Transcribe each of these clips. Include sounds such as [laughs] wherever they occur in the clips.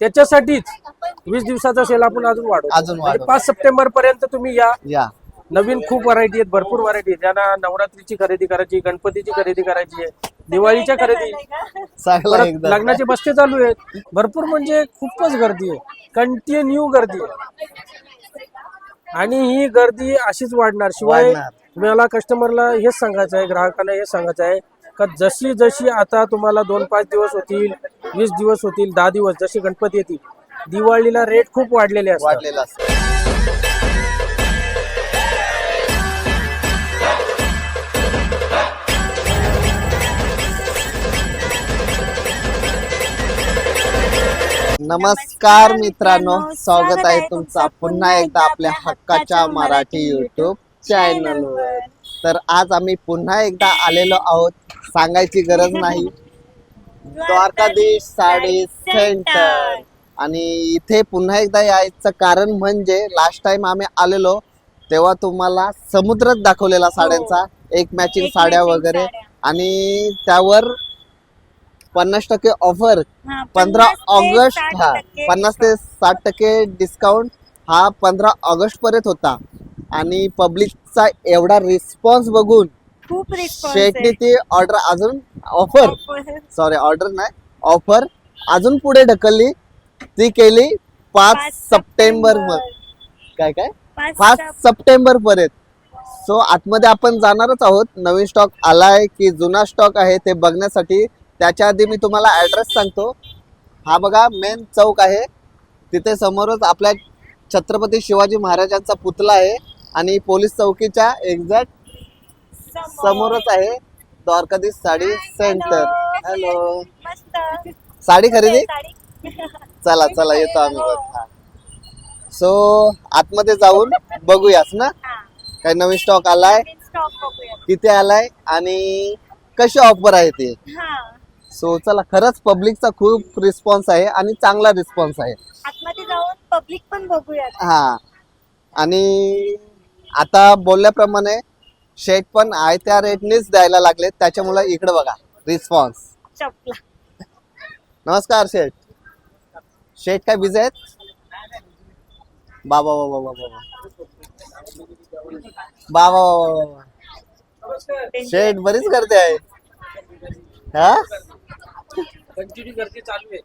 त्याच्यासाठीच वीस दिवसाचा सेल आपण अजून वाढवतो. अजून म्हणजे. पाच सप्टेंबर पर्यंत तुम्ही या. या. नवीन खूप व्हरायटी आहेत भरपूर व्हरायटी आहेत. ज्यांना नवरात्रीची खरेदी करायची गणपतीची खरेदी करायची आहे दिवाळीच्या खरेदी. चांगला परत एकदम लग्नाचे बस्ते चालू आहेत. भरपूर म्हणजे खूपच गर्दी आहे. कंटिन्यू गर्दी आहे. आणि ही गर्दी अशीच वाढणार. शिवाय वाढणार. तुम्हाला कस्टमरला हेच सांगायचं आहे ग्राहकांना हेच सांगायचं आहे का जशी जशी आता तुम्हाला दोन पाच दिवस होतील वीस दिवस होतील दहा दिवस जशी गणपती येतील दिवाळीला रेट खूप वाढलेले असतात. वाढलेला असतो. नमस्कार मित्रांनो स्वागत आहे तुमचा पुन्हा एकदा आपल्या हक्काच्या मराठी युट्यूब चॅनलवर तर आज आम्ही पुन्हा एकदा आलेलो आहोत सांगायची गरज नाही. द्वारकाधीश साडी सेंटर. आणि इथे पुन्हा एकदा यायचं कारण म्हणजे लास्ट टाइम आम्ही आलेलो तेव्हा तुम्हाला समुद्रच दाखवलेला साड्यांचा एक मॅचिंग साड्या वगैरे. आणि त्यावर पन्नास टक्के ऑफर हा, पंधरा 50 ते ऑगस्ट 60 हा पन्नास ते साठ टक्के डिस्काउंट हा पंधरा ऑगस्ट पर्यंत होता. आणि पब्लिकचा एवढा रिस्पॉन्स बघून खूप शेटनी ती ऑर्डर अजून? ऑफर सॉरी ऑर्डर नाही. ऑफर अजून पुढे ढकलली. ती केली पाच सप्टेंबर काय काय? पाच पाच सप- सप्टेंबर पर्यंत. सो आतमध्ये आपण जाणारच आहोत. नवीन स्टॉक आलाय की जुना स्टॉक आहे ते बघण्यासाठी. त्याच्या आधी मी तुम्हाला ऍड्रेस सांगतो. हा बघा मेन चौक आहे. तिथे समोरच आपल्या छत्रपती शिवाजी महाराजांचा पुतळा आहे आणि पोलीस चौकीच्या एक्झॅक्ट समोरच आहे द्वारकाधीश साडी सेंटर हॅलो साडी खरेदी. चला चला येतो आम्ही. सो आतमध्ये जाऊन बघूयास ना? हा, काही नवीन स्टॉक आलाय? बघूया. किती आलाय? आणि कशी ऑफर आहे ते? हा, सो चला खरंच पब्लिकचा खूप रिस्पॉन्स आहे आणि चांगला रिस्पॉन्स आहे. आतमध्ये जाऊन पब्लिक पण बघूयात. हा. आणि आता बोलल्याप्रमाणे शेट पण आहे त्या रेटनेच द्यायला लागले त्याच्यामुळे इकडे बघा रिस्पॉन्स चपला. नमस्कार शेठ शेठ काय बिझी आहेत? बाबा बाबा बाबा बाबा. बाबा बाबा शेठ बरीच गर्दी आहे. हा? कंटिन्यू गर्दी चालू आहे.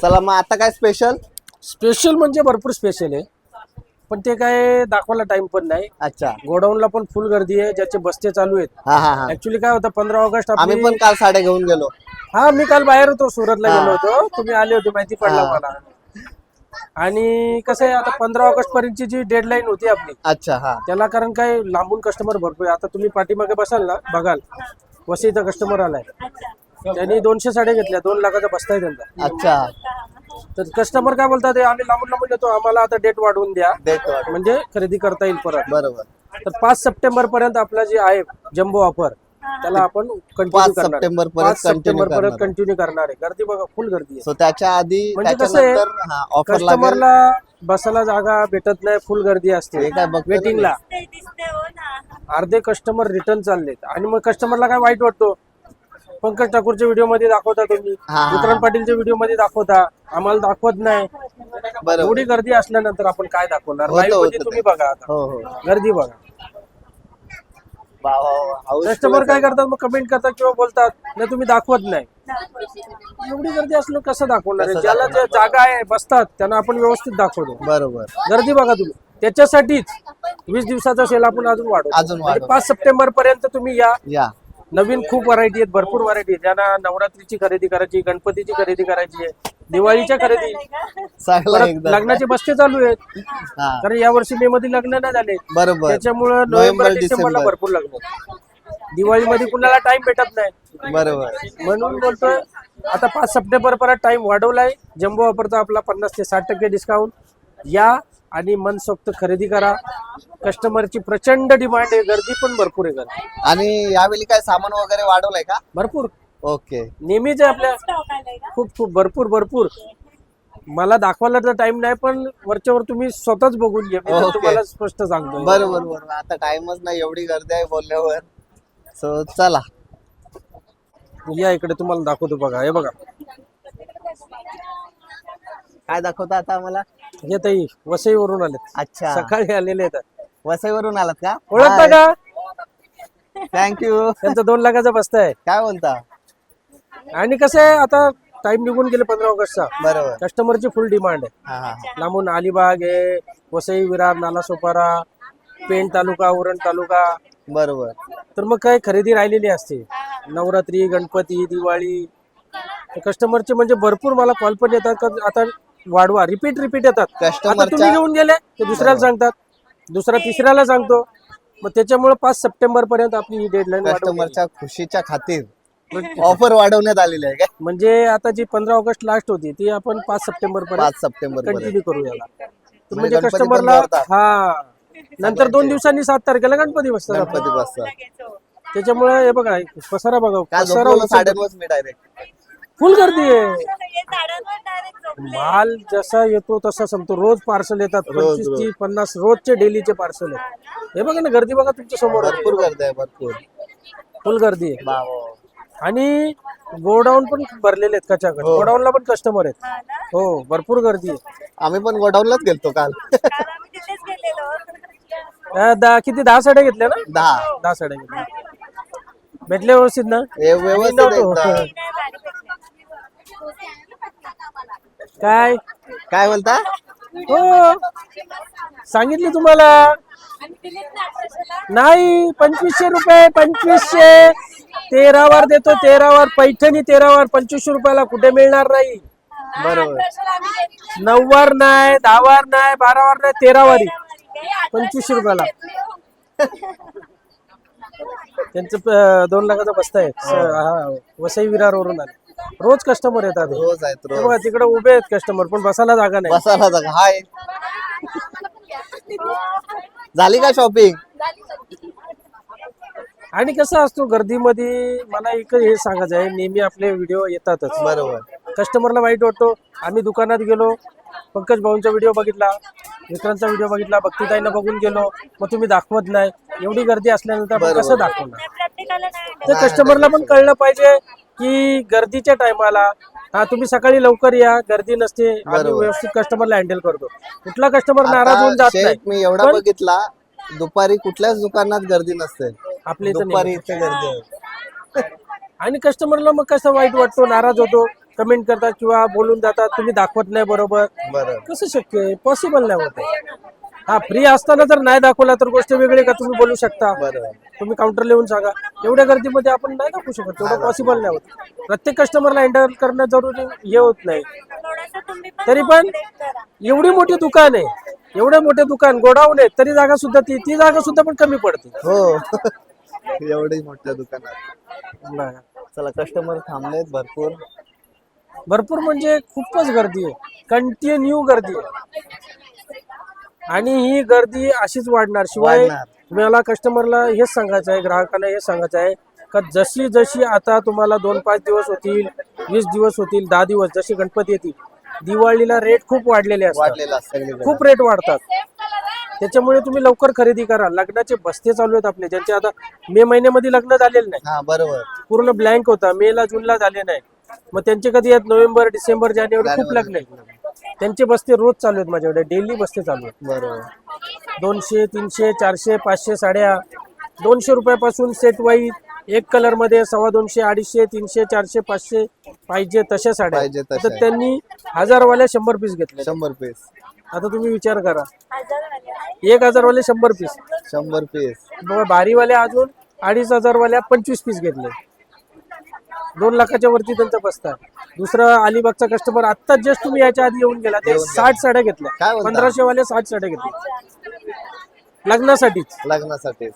चला मग आता काय स्पेशल स्पेशल म्हणजे भरपूर स्पेशल आहे. पण ते काय दाखवायला टाइम पण नाही. अच्छा. गोडाऊनला पण फुल गर्दी आहे ज्याचे बस्ते चालू आहेत. हा हा हा. ऍक्च्युली काय होतं पंधरा ऑगस्ट आम्ही आपली पण काल साड्या घेऊन गेलो. हा मी काल बाहेर होतो सुरतला. गेलो होतो. तुम्ही आले होते माहिती पडला हा. मला. आणि कसं आहे आता पंधरा ऑगस्ट पर्यंतची जी डेडलाईन होती आपली अच्छा हा. त्याला कारण काय लांबून कस्टमर भरपूर आहे. आता तुम्ही पाठीमागे बसाल ना बघाल. वसईचा कस्टमर आलाय. अच्छा. त्यांनी दोनशे साड्या घेतल्या दोन लाखाचा बस्ता आहे त्यांचा. अच्छा. तर कस्टमर काय बोलतात "हे आम्ही लांबून लांबून येतो आम्हाला आता डेट वाढवून द्या. म्हणजे खरेदी करता येईल परत. बरोबर. तर पाच सप्टेंबर पर्यंत आपला जे आहे जम्बो ऑफर त्याला आपण कंटिन्यू पाच करणार सप्टेंबर पर्यंत सप्टेंबर पर्यंत करणार. कंटिन्यू करणार आहे. गर्दी बघा फुल गर्दी आहे. सो त्याच्या आधी म्हणजे कसं आहे, त्याच्यानंतर हा ऑफर लागेल. कस्टमरला बसायला जागा भेटत नाही फुल गर्दी असते. हे काय बघतो ना वेटिंगला हो ना अर्धे कस्टमर रिटर्न चाललेत. आणि मग कस्टमरला काय वाईट वाटतो? पंकज ठाकूरच्या व्हिडिओमध्ये दाखवता तुम्ही. हा, हा. विक्रांत पाटीलच्या व्हिडिओमध्ये दाखवता. आम्हाला दाखवत नाही. बरोबर. एवढी गर्दी असल्यानंतर आपण काय दाखवणार? होतं, Live मध्ये होतं. तुम्ही ते. बघा आता. हो हो. गर्दी बघा. वा, वा, वा. House कस्टमर काय. करतात? मग कमेंट करतात किंवा बोलतात नाही तुम्ही दाखवत नाही. एवढी गर्दी असलं कसं दाखवणार आहे? कसं ज्याला जे जागा आहे बसतात त्यांना आपण व्यवस्थित दाखवतो. बरोबर. गर्दी बघा तुम्ही. त्याच्यासाठीच वीस दिवसाचा सेल आपण अजून वाढवतो. अजून म्हणजे वाढवतो. पाच सप्टेंबर पर्यंत तुम्ही या. या. नवीन खूप व्हरायटी आहेत भरपूर व्हरायटी आहेत. ज्यांना नवरात्रीची खरेदी करायची गणपतीची खरेदी करायची आहे दिवाळीच्या खरेदी. चांगला परत एकदम लग्नाचे बस्ते चालू आहेत. हा. कारण या वर्षी मे मध्ये लग्न नाही झाले. बरोबर. त्याच्यामुळे नोव्हेंबर, नोव्हेंबर डिसेंबरला डिसेंबर. भरपूर लग्न आहेत. दिवाळीमध्ये कुणाला टाइम भेटत नाही. बरोबर. म्हणून बोलतोय आता पाच सप्टेंबर पर्यंत टाइम वाढवलाय. जम्बो ऑफरचा आपला पन्नास ते साठ टक्के डिस्काउंट या आणि मनसोक्त खरेदी करा. कस्टमरची प्रचंड डिमांड आहे. गर्दी पण भरपूर आहे गर्दी आणि यावेळी काय सामान वगैरे वाढवलंय का? भरपूर. ओके. नेहमीच आहे आपल्या खूप खूप भरपूर भरपूर. मला दाखवायला तर टाइम नाही पण वरच्यावर तुम्ही स्वतःच बघून घ्या. मी तर ओके. तुम्हाला स्पष्ट सांगतो बरोबर बरोबर आता टाइमच नाही. एवढी गर्दी आहे बोलल्यावर. सो चला. या इकडे तुम्हाला दाखवतो बघा. हे बघा. काय दाखवता आता आम्हाला? हे ताई वसईवरून आले अच्छा. सकाळी आलेले आहेत. वसईवरून आलात का? ओळखता का? थँक्यू त्यांचा दोन लाखाचा बस्ता आहे. काय बोलता? आणि कसं आहे आता टाइम निघून गेले पंधरा ऑगस्टचा. बरोबर. कस्टमरची फुल डिमांड आहे. लांबून अलिबाग आहे वसई विरार नालासोपारा पेण तालुका उरण तालुका. बरोबर. तर मग काय खरेदी राहिलेली असते. नवरात्री गणपती दिवाळी. कस्टमरचे म्हणजे भरपूर मला कॉल पण येतात. आता वाढवा रिपीट रिपीट येतात. आता तुम्ही घेऊन गेले ते दुसऱ्याला सांगतात. दुसरा तिसऱ्याला सांगतो. मग त्याच्यामुळे पाच सप्टेंबर पर्यंत आपली ही डेडलाईन कस्टमरच्या खुशीच्या खातीर ऑफर वाढवण्यात आलेली आहे काय? म्हणजे आता जी पंधरा ऑगस्ट लास्ट होती ती आपण पाच सप्टेंबर पर्यंत पाच सप्टेंबर पर्यंत. कंटिन्यू करू याला म्हणजे गणपती कस्टमरला. हा. नंतर दोन दिवसांनी सात तारखेला गणपती बसतात आपले. गणपती बसतात. त्याच्यामुळे हे बघा पसारा बघा काय पसारा झोपलो उचलतो. साडेनऊच मी डायरेक्ट फुल गर्दी आहे. हे. माल जसा येतो तसा संपतो. रोज पार्सल येतात. पंचवीस. तीस पन्नास रोजचे डेलीचे पार्सल आहेत. हे बघा ना गर्दी बघा तुमच्यासमोर भरपूर गर्दी आहे भरपूर. फुल गर्दी आहे. आणि गोडाऊन पण भरलेले आहेत कचाकच हो. गोडाऊनला पण कस्टमर आहेत. हा ना? हो भरपूर गर्दी आहे. आम्ही पण गोडाऊनलाच गेलतो काल. काल आम्ही तिथेच गेलेलो. अं, दहा किती? दहा साड्या घेतल्या ना? दहा. दहा साड्या घेतल्या. भेटले व्यवस्थित ना? व्यवस्थित. एकदम. काय? काय म्हणता हो. सांगितली तुम्हाला. नाही पंचवीसशे रुपये पंचवीसशे. तेरावर देतो तेरावर पैठणी तेरावर पंचवीसशे रुपयाला कुठे मिळणार नाही. बरोबर. नऊवार नाही दहावार नाही बारावार नाही तेरावारी पंचवीसशे रुपयाला. त्यांचं दोन लाखाचा बस्ता आहे. हा. वसई विरारवरून आले. रोज कस्टमर येतात. हे. रोज आहेत हे रोज बघा तिकडे उभे आहेत कस्टमर पण बसायला जागा नाही. बसायला जागा. हाय. झाली का शॉपिंग आणि कसं असतो गर्दीमध्ये मला एक हे सांगायचं आहे नेहमी आपले व्हिडिओ येतातच. बरोबर. कस्टमरला वाईट वाटतो. आम्ही दुकानात गेलो पंकज भाऊंचा व्हिडिओ बघितला विक्रांतचा व्हिडिओ बघितला भक्तीताईंना बघून गेलो मग तुम्ही दाखवत नाही. एवढी गर्दी असल्यानंतर आपण कसं दाखवणार? नाही, प्रत्येकाला नाही. ते कस्टमरला पण कळलं पाहिजे की गर्दीच्या टायमाला हा तुम्ही सकाळी लवकर या गर्दी नसते आम्ही बरोबर. व्यवस्थित कस्टमरला हँडल करतो. कुठला कस्टमर नाराज होऊन आता जात शेठ मी एवढा पण- बघितला दुपारी कुठल्याच दुकानात गर्दी नसते. आपल्या इथं दुपारी नाही. इथे गर्दी आहे. आणि कस्टमरला मग कसं वाईट वाटतो नाराज होतो कमेंट करतात किंवा बोलून जातात तुम्ही दाखवत नाही बरोबर. बरोबर कसं शक्य आहे? पॉसिबल नाही होत हा फ्री असताना जर नाही दाखवला तर गोष्ट वेगळी का? तुम्ही बोलू शकता. तुम्ही काउंटर लिहून सांगा. एवढ्या गर्दीमध्ये आपण नाही दाखवू शकत. तेवढं पॉसिबल नाही होत. प्रत्येक कस्टमरला हँडल करणं जरुरी हे होत नाही. तरी पण. एवढी मोठी दुकान आहे. एवढे मोठे दुकान गोडाऊन आहे तरी जागा सुद्धा ती ती जागा सुद्धा पण कमी पडते. हो. [laughs] एवढी मोठ्या दुकानात. बघा. चला कस्टमर थांबलेत भरपूर. भरपूर म्हणजे खूपच गर्दी आहे. कंटिन्यू गर्दी आहे. आणि ही गर्दी अशीच वाढणार. शिवाय वाढणार. मला कस्टमरला हेच सांगायचं आहे ग्राहकांना हेच सांगायचं आहे का जशी जशी आता तुम्हाला दोन पाच दिवस होतील वीस दिवस होतील दहा दिवस जशी गणपती येतील दिवाळीला रेट खूप वाढलेले असतात. वाढलेला सगळीकडे. खूप रेट वाढतात. त्याच्यामुळे तुम्ही लवकर खरेदी करा. लग्नाचे बस्ते चालू आहेत आपले ज्यांचे आता मे महिन्यामध्ये लग्न झालेले नाही. हा बरोबर. पूर्ण ब्लँक होता. मे ला जूनला झाले नाही. मग त्यांचे कधी आहेत? नोव्हेंबर डिसेंबर जानेवारी. खूप लग्न आहेत. त्यांचे बस्ते रोज चालू आहेत माझ्याकडे. डेली बस्ते चालू आहेत. बरोबर. दोनशे तीनशे चारशे पाचशे साड्या. दोनशे रुपयापासून सेट वाईज एक कलरमध्ये सव्वा दोनशे अडीचशे तीनशे चारशे पाचशे पाहिजे तशा साड्या. तर त्यांनी हजारवाल्या शंभर पीस घेतले शंभर पीस आता तुम्ही विचार करा. हजार वाले. एक हजारवाले शंभर पीस शंभर पीस बारीवाल्या अजून अडीच हजारवाल्या पंचवीस पीस घेतले. दोन लाखाच्या वरती त्यांचा बसता दुसरा अलिबागचा कस्टमर आत्ताच जस्ट तुम्ही याच्या आधी येऊन गेला ते येऊन गेला. साठ साड्या काय घेतल्या बोलता? पंधराशे वाले साठ साड्या घेतल्या. लग्नासाठीच. लग्नासाठी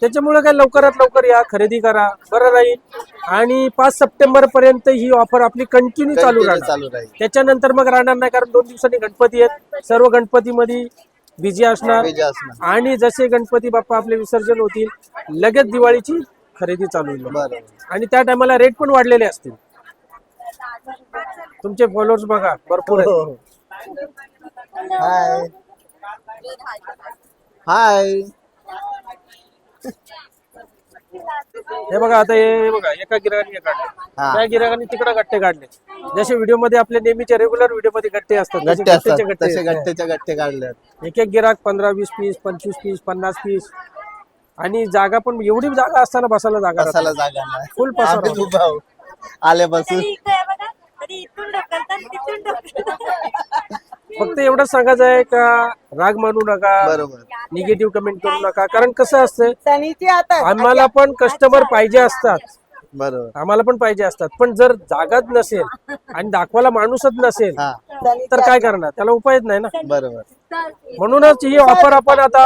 त्याच्यामुळे काय लवकरात लवकर या खरेदी करा बरं राहील. आणि पाच सप्टेंबर पर्यंत ही ऑफर आपली कंटिन्यू चालू राहणार. चालू राहील. त्याच्यानंतर मग राहणार नाही कारण दोन दिवसांनी गणपती आहेत सर्व गणपतीमध्ये बिझी असणार. विजय असणार. आणि जसे गणपती बाप्पा आपले विसर्जन होतील लगेच दिवाळीची खरेदी चालू होईल. आणि त्या टायमाला रेट पण वाढलेले असतील. तुमचे फॉलोअर्स बघा भरपूर आहेत. हो. हाय हाय हे बघा आता हे हे बघा एका गिराकाने हे काढले. हा. त्या गिराकाने तिकडे गट्टे काढले. जसे व्हिडिओमध्ये आपले नेहमीचे रेग्युलर व्हिडिओमध्ये गट्टे असतात तसे गट्टे असतात. गट्टेचे तसे गट्टे गट्टे काढले एक एक गिराक पंधरा वीस पीस पंचवीस पीस पन्नास पीस. आणि जागा पण एवढी जागा असताना बसायला जागा राहते. बसायला जागा नाही. फुल पसारा आम्ही उभा आहोत. आल्यापासून. कधी इकडे बघा. कधी इथून ढकलतात तिथून ढकलतात. फक्त एवढंच सांगायचं आहे का राग मानू नका बरोबर. निगेटिव्ह कमेंट करू नका. कारण कसं असतं सनीची आता आम्हाला पण कस्टमर पाहिजे असतात. बरोबर. आम्हाला पण पाहिजे असतात. पण जर जागाच नसेल आणि दाखवायला माणूसच नसेल हा. तर काय करणार? त्याला उपायच नाही ना? बरोबर. म्हणूनच ही ऑफर आपण आता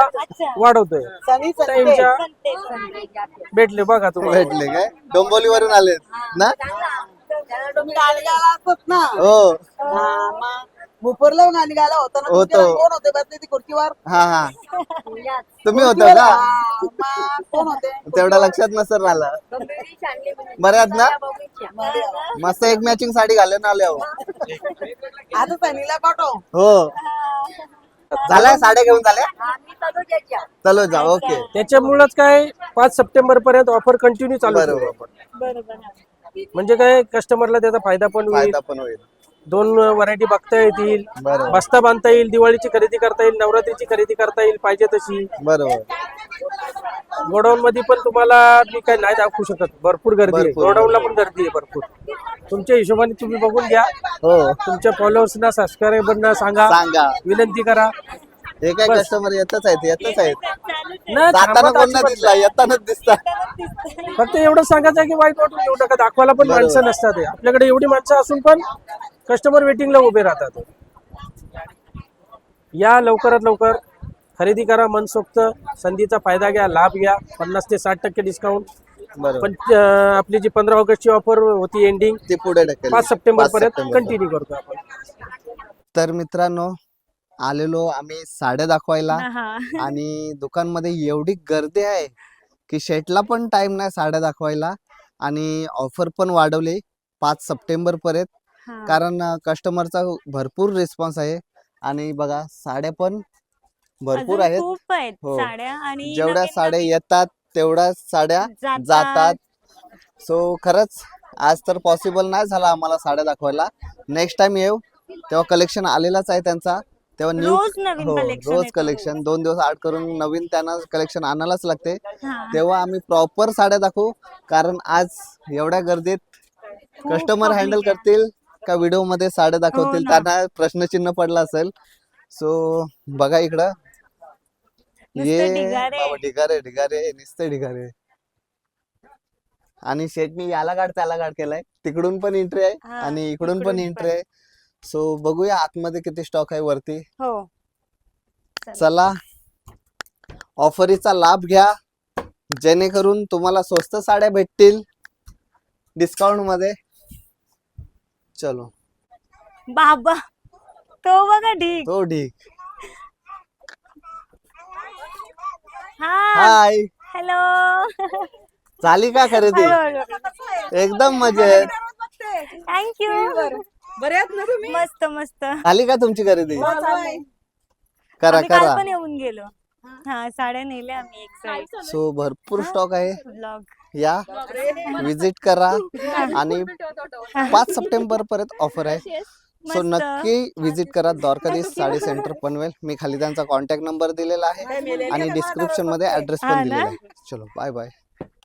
वाढवतोय. टाइमच्या. भेटले बघा तुम्हाला भेटले काय? डोंबोलीवरून आले ना? तुम्ही हो. मग मुपरला गाणगाला होता ना? होतो. कोण होते? बसले ती खुर्चीवर? हा हा. [laughs] तुम्ही होता का? हा, मग कोण होते? तेवढा लक्षात नसेल राहिला. बरे आहेत ना? मस्त एक मॅचिंग साडी घालून आले हो आता सनीला पाठव. हो. झाल्या साड्या घेऊन झाल्या चलो जा ओके. त्याच्यामुळेच काय पाच सप्टेंबर पर्यंत ऑफर कंटिन्यू चालू बरोबर. बरोबर. म्हणजे काय कस्टमरला त्याचा फायदा पण होईल. फायदा पण होईल. दोन व्हरायटी बघता येतील. बरोबर. बस्ता बांधता येईल दिवाळीची खरेदी करता येईल नवरात्रीची खरेदी करता येईल पाहिजे तशी. बरोबर. गोडाऊन मध्ये पण तुम्हाला मी काय नाही दाखवू शकत. भरपूर गर्दी आहे. भरपूर. गोडाऊनला पण गर्दी आहे भरपूर. तुमच्या हिशोबाने तुम्ही बघून घ्या. हो. तुमच्या फॉलोअर्सना सबस्क्रायबरना सांगा. सांगा. विनंती करा. हे काय कस्टमर येतच आहेत येतच आहेत. नाही जाताना थांबत कोण नाही अजिबात दिसला येतानाच दिसतात. नाही. फक्त एवढं सांगायचं आहे की वाईट वाटून घेऊ नका दाखवायला पण माणसं नसतात हे. आपल्याकडे एवढी माणसं असून पण कस्टमर वेटिंगला उभे राहतात. या लवकरात लवकर खरेदी करा मनसोक्त संधीचा फायदा घ्या लाभ घ्या पन्नास ते साठ टक्के डिस्काउंट बरोबर. पण अं, आपली जी पंधरा ऑगस्टची ऑफर होती एंडिंग ते पुढे ढकल पाच सप्टेंबर पर्यंत कंटिन्यू करतो आपण. तर मित्रांनो आलेलो आम्ही साड्या दाखवायला हा आणि दुकानमध्ये एवढी गर्दी आहे की शेटला पण टाइम नाही साड्या दाखवायला आणि ऑफर पण वाढवली पाच सप्टेंबर पर्यंत. हा. कारण कस्टमरचा भरपूर रिस्पॉन्स आहे आणि बघा साड्या पण भरपूर अजून आहेत खूप आहेत हो. साड्या आणि जेवढ्या नवीन साड्या नवीन येतात तेवढ्या साड्या जातात. जातात सो खरंच आज तर पॉसिबल नाही झाला आम्हाला साड्या दाखवायला नेक्स्ट टाइम येऊ तेव्हा कलेक्शन आलेलाच आहे त्यांचा तेव्हा न्यू रोज नवीन हो collection रोज येतं. कलेक्शन दोन दिवस आठ करून नवीन त्यांना कलेक्शन आणायलाच लागते हा. तेव्हा आम्ही प्रॉपर साड्या दाखवू कारण आज एवढ्या गर्दीत खूप कस्टमर public हँडल आहे. करतील का व्हिडिओमध्ये साड्या दाखवतील ना. त्यांना प्रश्नचिन्ह पडला असेल सो बघा इकडं नुसते ये ढिगारे. बाबा ढिगारे ढिगारे नुसते ढिगारे. आणि शेटनी याला गाड त्याला गाड केलाय. तिकडून पण एंट्री आहे हा, आणि इकडून पण इकडून एंट्री पण. आहे. सो बघूया आतमध्ये किती स्टॉक आहे वरती. हो. चला. ऑफरीचा लाभ घ्या. जेणेकरून तुम्हाला स्वस्त साड्या भेटतील. डिस्काउंटमध्ये. चलो. बाबा तो बघा ढीक तो ठीक हा. हाय हॅलो झाली का खरेदी? एकदम मजेत. थँक्यू बरे. आहेत ना तुम्ही? मस्त मस्त. झाली का तुमची खरेदी? करा आम्ही काल करा. पण येऊन गेलो. हा साड्या नेल्या आम्ही एक साईड. सो भरपूर स्टॉक आहे. ब्लॉग या. विजिट करा. आणि [laughs] पाच सप्टेंबर पर्यंत ऑफर आहे सो. नक्की विजिट करा. [laughs] द्वारकाधीश साडी सेंटर पनवेल मी खाली त्यांचा कॉन्टॅक्ट नंबर दिलेला आहे आणि डिस्क्रिप्शनमध्ये ऍड्रेस पण? दिलेला आहे. चलो बाय बाय